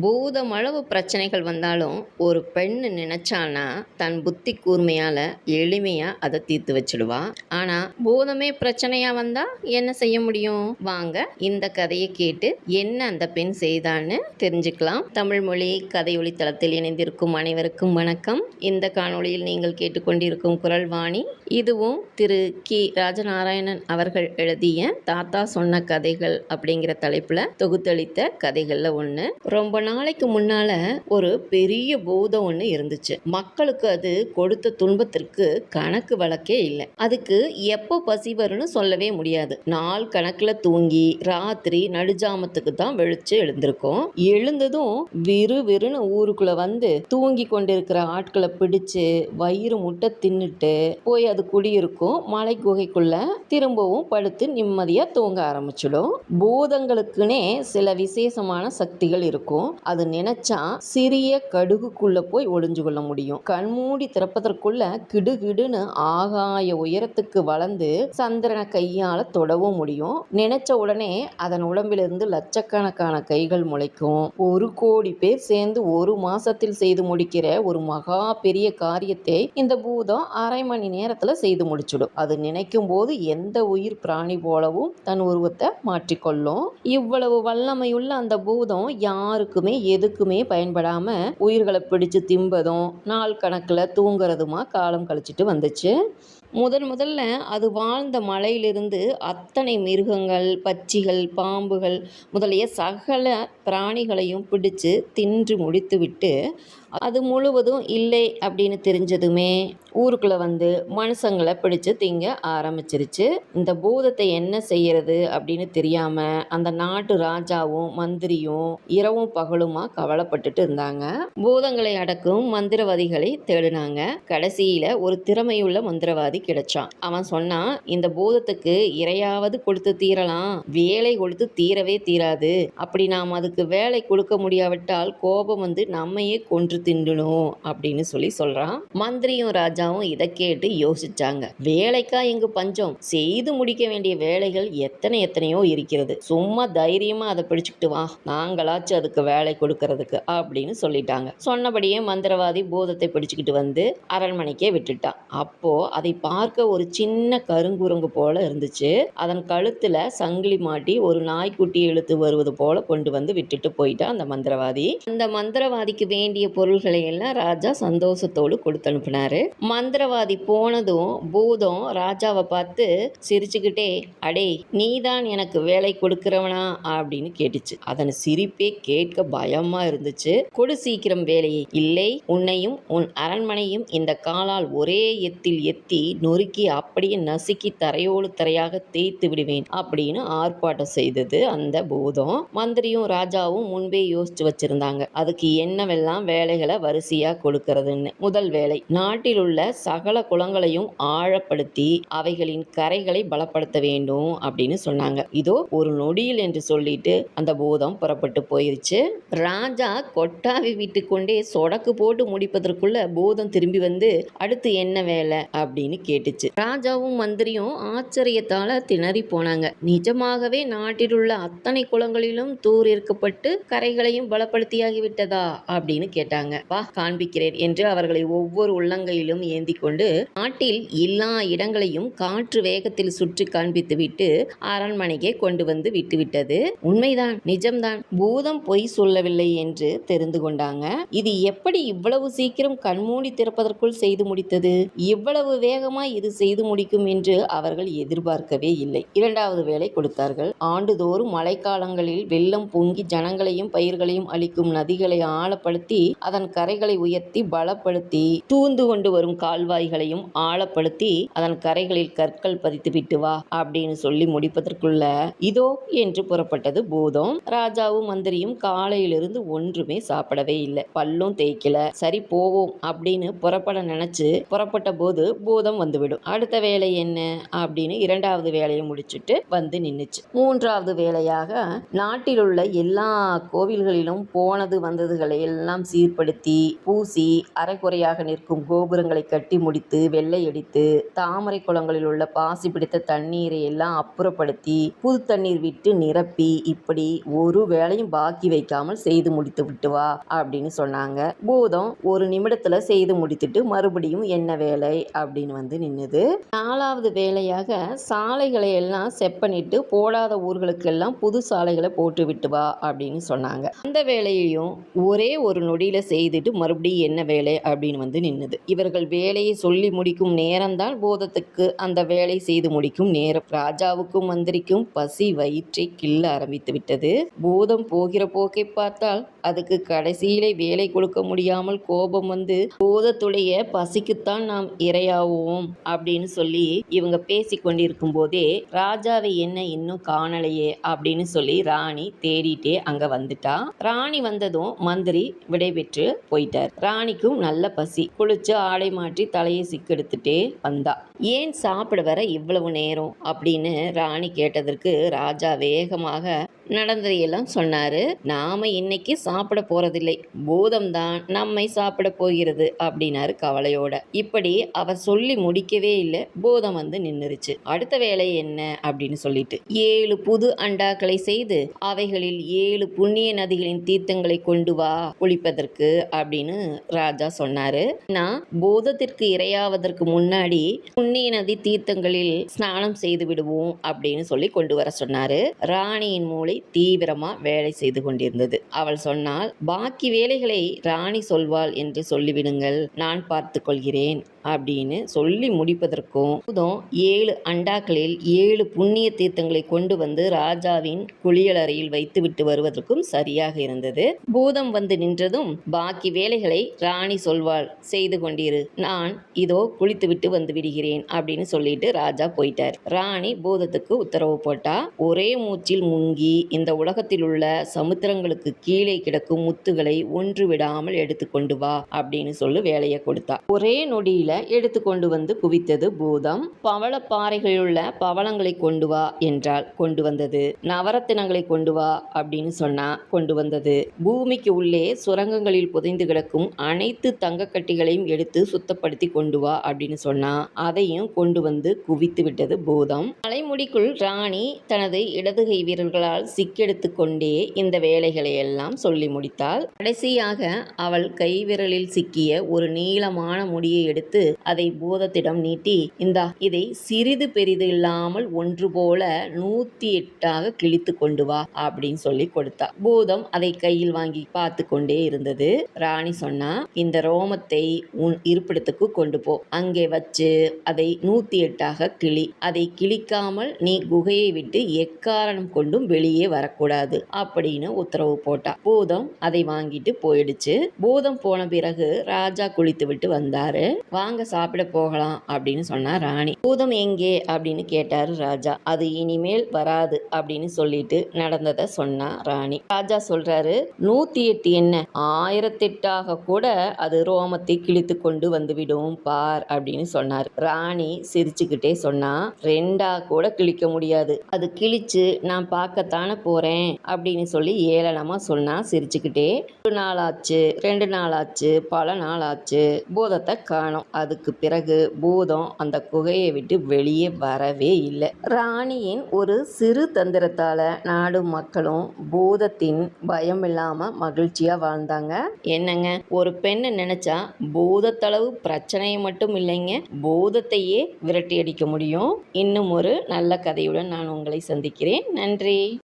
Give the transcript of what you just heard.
பூதமளவு பிரச்சனைகள் வந்தாலும் ஒரு பெண் நினைச்சானா தன் புத்தி கூர்மையால எளிமையா அதை தீர்த்து வச்சிடுவா. ஆனா பூதமே பிரச்சனையா வந்தா என்ன செய்ய முடியும்? வாங்க இந்த கதையை கேட்டு என்ன அந்த பெண் செய்தான்னு தெரிஞ்சுக்கலாம். தமிழ் மொழி கதை ஒளித்தளத்தில் இணைந்திருக்கும் அனைவருக்கும் வணக்கம். இந்த காணொளியில் நீங்கள் கேட்டுக்கொண்டிருக்கும் குரல் வாணி இதுவும் திரு கி ராஜநாராயணன் அவர்கள் எழுதிய தாத்தா சொன்ன கதைகள் அப்படிங்கிற தலைப்புல தொகுத்தளித்த கதைகள்ல ஒண்ணு. ரொம்ப நாளைக்கு முன்னால ஒரு பெரிய பூதம் ஒன்று இருந்துச்சு. மக்களுக்கு அது கொடுத்த துன்பத்திற்கு கணக்கு வழக்கே இல்லை. அதுக்கு எப்போ பசி வரும்னு சொல்லவே முடியாது. நாள் கணக்கில் தூங்கி ராத்திரி நடுஜாமத்துக்கு தான் வெளிச்சு எழுந்திருக்கும். எழுந்ததும் விறு விறுன்னு ஊருக்குள்ள வந்து தூங்கி கொண்டிருக்கிற ஆட்களை பிடிச்சு வயிறு முட்டை தின்னுட்டு போய் அது குடியிருக்கும். மலை குகைக்குள்ள திரும்பவும் படுத்து நிம்மதியா தூங்க ஆரம்பிச்சிடும். பூதங்களுக்குனே சில விசேஷமான சக்திகள் இருக்கும். அது நினைச்சா சிறிய கடுகுக்குள்ள போய் ஒளிஞ்சு கொள்ள முடியும். கண்மூடி திறப்பதற்குள்ள கிடுகிடுன்னு ஆகாய உயரத்துக்கு வளர்ந்து சந்திரனை கையால தொடவும் முடியும். நினைச்ச உடனே அதன் உடம்பிலிருந்து லட்சக்கணக்கான கைகள் முளைக்கும். ஒரு கோடி பேர் சேர்ந்து ஒரு மாசத்தில் செய்து முடிக்கிற ஒரு மகா பெரிய காரியத்தை இந்த பூதம் அரை மணி நேரத்துல செய்து முடிச்சிடும். அது நினைக்கும் போது எந்த உயிர் பிராணி போலவும் தன் உருவத்தை மாற்றிக்கொள்ளும். இவ்வளவு வல்லமையுள்ள அந்த பூதம் யாருக்குமே எதுக்குமே பயன்படாமல் உயிர்களை பிடிச்சு திம்பதும் நாள் கணக்கில் தூங்குறதுமா காலம் கழிச்சிட்டு வந்துச்சு. முதன் முதல்ல அது வாழ்ந்த மலையிலிருந்து அத்தனை மிருகங்கள் பச்சிகள் பாம்புகள் முதலிய சகல பிராணிகளையும் பிடிச்சு தின்று முடித்துவிட்டு அது முழுவதும் இல்லை அப்படின்னு தெரிஞ்சதுமே ஊருக்குள்ளே வந்து மனுஷங்களை பிடிச்சு திங்க ஆரம்பிச்சிருச்சு. இந்த பூதத்தை என்ன செய்யறது அப்படின்னு தெரியாமல் அந்த நாட்டு ராஜாவும் மந்திரியும் இரவும் பகலுமா கவலைப்பட்டுட்டு இருந்தாங்க. பூதங்களை அடக்கும் மந்திரவாதிகளை தேடினாங்க. கடைசியில் ஒரு திறமையுள்ள மந்திரவாதி கிடைச்சான். அவன் சொன்னான் இந்த பூதத்துக்கு இரையாவது கொடுத்து தீரலாம். வேலை கொடுத்து தீரவே தீராது. அப்படி நாம் அதுக்கு வேலை கொடுக்க முடியாவிட்டால் கோபம் வந்து நம்மையே கொன்று திண்டணும் அப்படின்னு சொல்லி சொல்றான். மந்திரியும் ராஜாவும் இதை கேட்டு யோசிச்சாங்க. வேலைக்கா இங்கு பஞ்சம். செய்து முடிக்க வேண்டிய வேலைகள் எத்தனை எத்தனையோ இருக்கிறது. சும்மா தைரியமா அதை பிடிச்சுக்கிட்டு வா. நாங்களாச்சும் அதுக்கு வேலை கொடுக்கறதுக்கு அப்படின்னு சொல்லிட்டாங்க. சொன்னபடியே மந்திரவாதி பூதத்தை பிடிச்சுக்கிட்டு வந்து அரண்மனைக்கே விட்டுட்டான். அப்போ அதை பார்க்க ஒரு சின்ன கருங்குரங்கு போல இருந்துச்சு. அதன் கழுத்துல சங்கிலி மாட்டி ஒரு நாய்க்குட்டி இழுத்து வருவது போல கொண்டு வந்து விட்டுட்டு போயிட்டான் அந்த மந்திரவாதி. அந்த மந்திரவாதிக்கு வேண்டிய பொருள்களை எல்லாம் ராஜா சந்தோஷத்தோடு கொடுத்து அனுப்புனாரு. மந்திரவாதி போனதும் பூதம் ராஜாவை பார்த்து சிரிச்சுக்கிட்டே அடே நீதான் எனக்கு வேலை கொடுக்கிறவனா? அப்படின்னு கேட்டுச்சு. அதன் சிரிப்பே கேட்க பயமா இருந்துச்சு. கொடு சீக்கிரம் வேலையை. இல்லை உன்னையும் உன் அரண்மனையும் இந்த காலால் ஒரே எத்தில் எத்தி நொறுக்கி அப்படியே நசுக்கி தரையோடு தரையாக தேய்த்து விடுவேன் அப்படின்னு ஆர்ப்பாட்டம் செய்தது அந்த பூதம். மந்திரியும் ராஜாவும் முன்பே யோசிச்சு வச்சிருந்தாங்க. அதுக்கு என்னவெல்லாம் வேலைகளை வரிசையா கொடுக்கறதுன்னு. முதல் வேலை நாட்டில் உள்ள சகல குளங்களையும் ஆழப்படுத்தி அவைகளின் கரைகளை பலப்படுத்த வேண்டும் அப்படின்னு சொன்னாங்க. இதோ ஒரு நொடியில் என்று சொல்லிட்டு அந்த பூதம் புறப்பட்டு போயிருச்சு. ராஜா கொட்டாவி விட்டு கொண்டே சொடக்கு போட்டு முடிப்பதற்குள்ள பூதம் திரும்பி வந்து அடுத்து என்ன வேலை அப்படின்னு கேட்டுச்சு. ராஜாவும் மந்திரியும் ஆச்சரியத்தால திணறி போனாங்க. நிஜமாகவே நாட்டில் உள்ள அத்தனை குளங்களிலும் தூர் இருக்கப்பட்டு கரைகளையும் பலப்படுத்தியாகி விட்டதா? அப்படின்னு கேட்டாங்க. வா காண்பிக்கிறேன் என்று அவர்களை ஒவ்வொரு உள்ளங்கையிலும் ஏந்தி கொண்டு நாட்டில் எல்லா இடங்களையும் காற்று வேகத்தில் சுற்றி காண்பித்துவிட்டு அரண்மனைக்கே கொண்டு வந்து விட்டுவிட்டது உண்மைதான் நிஜம்தான். பூதம் பொய் சொல்லவில்லை என்று தெரிந்து கொண்டாங்க. இது எப்படி இவ்வளவு சீக்கிரம் கண்மூடி திறப்பதற்குள் செய்து முடித்தது? இவ்வளவு வேகம் வேகமாய் இது செய்து முடிக்கும் என்று அவர்கள் எதிர்பார்க்கவே இல்லை. இரண்டாவது வேலை கொடுத்தார்கள். ஆண்டுதோறும் மழைக்காலங்களில் வெள்ளம் பொங்கி ஜனங்களையும் பயிர்களையும் அளிக்கும் நதிகளை ஆழப்படுத்தி அதன் கரைகளை உயர்த்தி பலப்படுத்தி தூந்து கொண்டு வரும் கால்வாய்களையும் ஆழப்படுத்தி அதன் கரைகளில் கற்கள் பதித்து விட்டு வா அப்படின்னு சொல்லி முடிப்பதற்குள்ள இதோ என்று புறப்பட்டது பூதம். ராஜாவும் மந்திரியும் காலையிலிருந்து ஒன்றுமே சாப்பிடவே இல்லை. பல்லும் தேய்க்கல. சரி போவோம் அப்படின்னு புறப்பட நினைச்சு புறப்பட்ட போது பூதம் வந்துவிடும். அடுத்த வேலை என்ன? அப்படின்னு இரண்டாவது வேலையை முடிச்சுட்டு வந்து நின்றுச்சு மூன்றாவது வேலையாக நாட்டில் உள்ள எல்லா கோவில்களிலும் போனது வந்ததுகளை எல்லாம் சீர்படுத்தி பூசி அரைக்குறையாக நிற்கும் கோபுரங்களை கட்டி முடித்து வெள்ளையடித்து தாமரை குளங்களில் உள்ள பாசி பிடித்த தண்ணீரை எல்லாம் அப்புறப்படுத்தி புது தண்ணீர் விட்டு நிரப்பி இப்படி ஒரு வேலையும் பாக்கி வைக்காமல் செய்து முடித்து விட்டு வா அப்படின்னு சொன்னாங்க. பூதம் ஒரு நிமிடத்துல செய்து முடித்துட்டு மறுபடியும் என்ன வேலை? அப்படின்னு வந்து நின்றுது நாலாவது வேலையாக சாலைகளை எல்லாம் செப்பனிட்டு போடாத ஊர்களுக்கெல்லாம் புது சாலைகளை போட்டு விட்டு வா அப்படின்னு சொன்னாங்க. அந்த வேலையையும் ஒரே ஒரு நொடியில் செய்துட்டு மறுபடியும் என்ன வேலை அப்படின்னு வந்து நின்றுது இவர்கள் வேலையை சொல்லி முடிக்கும் நேரம்தான் பூதத்துக்கு அந்த வேலை செய்து முடிக்கும் நேரம். ராஜாவுக்கும் மந்திரிக்கும் பசி வயிற்றை கிள்ள ஆரம்பித்து விட்டது. பூதம் போகிற போக்கை பார்த்தால் அதுக்கு கடைசியிலே வேலை கொடுக்க முடியாமல் கோபம் வந்து பூதத்துடைய பசிக்குத்தான் நாம் இரையாவோம். அப்படின்னு சொல்லி இவங்க பேசி கொண்டிருக்கும் போதே ராஜாவை என்ன இன்னும் காணலையே அப்படின்னு சொல்லி ராணி தேடிட்டே அங்க வந்துட்டா. ராணி வந்ததும் மந்திரி விடைபெற்று போயிட்டார். ராணிக்கும் நல்ல பசி. குளிச்சு ஆடை மாற்றி தலையை சிக்கெடுத்துட்டே வந்தா. ஏன் சாப்பிட வர இவ்வளவு நேரம்? அப்படின்னு ராணி கேட்டதற்கு ராஜா வேகமாக நடந்ததையெல்லாம் சொன்னாரு. நாம இன்னைக்கு சாப்பிட போறதில்லை. பூதம்தான் நம்மை சாப்பிட போகிறது அப்படின்னாரு கவலையோட. இப்படி அவர் சொல்லி முடிக்கவே இல்லை. பூதம் வந்து நின்னுருச்சு அடுத்த வேலை என்ன அப்படின்னு சொல்லிட்டு ஏழு புது அண்டாக்களை செய்து அவைகளில் ஏழு புண்ணிய நதிகளின் தீர்த்தங்களை கொண்டு வா குளிப்பதற்கு அப்படின்னு ராஜா சொன்னாரு. நான் பூதத்திற்கு இரையாவதற்கு முன்னாடி புண்ணிய நதி தீர்த்தங்களில் ஸ்நானம் செய்து விடுவோம் அப்படின்னு சொல்லி கொண்டு வர சொன்னாரு. ராணியின் மூளை தீவிரமாக வேலை செய்து கொண்டிருந்தது. அவள் சொன்னால் பாக்கி வேலைகளை ராணி சொல்வாள் என்று சொல்லிவிடுங்கள். நான் பார்த்து கொள்கிறேன். அப்படின்னு சொல்லி முடிப்பதற்கும் பூதம் ஏழு அண்டாக்களில் ஏழு புண்ணிய தீர்த்தங்களை கொண்டு வந்து ராஜாவின் குளியலறையில் வைத்துவிட்டு வருவதற்கும் சரியாக இருந்தது. பூதம் வந்து நின்றதும் பாக்கி வேலைகளை ராணி சொல்வாள் செய்து கொண்டிரு. நான் இதோ குளித்துவிட்டு வந்து விடுகிறேன் அப்படின்னு சொல்லிட்டு ராஜா போயிட்டார். ராணி பூதத்துக்கு உத்தரவு போட்டா ஒரே மூச்சில் முங்கி இந்த உலகத்தில் உள்ள சமுத்திரங்களுக்கு கீழே கிடக்கும் முத்துகளை ஒன்று விடாமல் எடுத்துக்கொண்டு வா அப்படின்னு சொல்லி வேலையை கொடுத்தா. ஒரே நொடியில எடுத்து கொண்டு வந்து குவித்தது பூதம். பவளப்பாறைகளில் உள்ள பவளங்களை கொண்டு வா என்றால் கொண்டு வந்தது. நவரத்தினங்களை கொண்டு வா அப்படின்னு சொன்னா கொண்டு வந்தது. பூமிக்கு உள்ளே சுரங்கங்களில் புதைந்து கிடக்கும் அனைத்து தங்கக்கட்டிகளையும் எடுத்து சுத்தப்படுத்தி கொண்டு வா அப்படின்னு சொன்னா அதையும் கொண்டு வந்து குவித்து விட்டது பூதம். தலைமுடிக்குள் ராணி தனது இடதுகை வீரர்களால் சிக்கெடுத்து கொண்டே இந்த வேலைகளை எல்லாம் சொல்லி முடித்தாள். கடைசியாக அவள் கைவிரலில் சிக்கிய ஒரு நீளமான முடியை எடுத்து அதை பூதத்திடம் நீட்டி இந்தா இதை சிறிது பெரிது இல்லாமல் ஒன்று போல நூத்தி எட்டாக கிழித்து கொண்டு வா அப்படின்னு சொல்லி கொடுத்தா. பூதம் அதை கையில் வாங்கி பார்த்து கொண்டே இருந்தது. ராணி சொன்னா இந்த ரோமத்தை உன் இருப்பிடத்துக்கு கொண்டு போ. அங்கே வச்சு அதை நூத்தி எட்டாக கிளி. அதை கிழிக்காமல் நீ குகையை விட்டு எக்காரணம் கொண்டும் வெளியே வரக்கூடாது அப்படின்னு உத்தரவு போட்டா. பூதம் அதை வாங்கிட்டு போயிடுச்சு. பூதம் போன பிறகு ராஜா குளித்து விட்டு வந்தாரு. வாங்க சாப்பிட போகலாம் அப்படின்னு சொன்னா ராணி. பூதம் எங்கே? அப்படின்னு கேட்டாரு ராஜா. அது இனிமேல் வராது அப்படின்னு சொல்லிட்டு நடந்ததை சொன்னா ராணி. ராஜா சொல்றாரு நூத்தி எட்டு என்ன? ஆயிரத்தெட்டாக கூட அது ரோமத்தை கிழித்து கொண்டு வந்துவிடும் பார் அப்படின்னு சொன்னார். ராணி சிரிச்சுக்கிட்டே சொன்னா ரெண்டா கூட கிழிக்க முடியாது. அது கிழிச்சு நான் பார்க்கத்தானே போறேன் அப்படின்னு சொல்லி ஏளனமா சொன்னா சிரிச்சுக்கிட்டே ஒரு நாள் ஆச்சு ரெண்டு நாள் ஆச்சு பல நாள் ஆச்சு பூதத்தை காணும். அதுக்கு பிறகு பூதம் அந்த குகையை விட்டு வெளியே வரவே இல்லை. ராணியின் ஒரு சிறு தந்திரத்தால் நாடு மக்களும் பூதத்தின் பயம் இல்லாமல் மகிழ்ச்சியாக வாழ்ந்தாங்க. என்னங்க? ஒரு பெண்ணை நினச்சா பூதத்தளவு பிரச்சனையை மட்டும் இல்லைங்க பூதத்தையே விரட்டி அடிக்க முடியும். இன்னும் ஒரு நல்ல கதையுடன் நான் உங்களை சந்திக்கிறேன். நன்றி.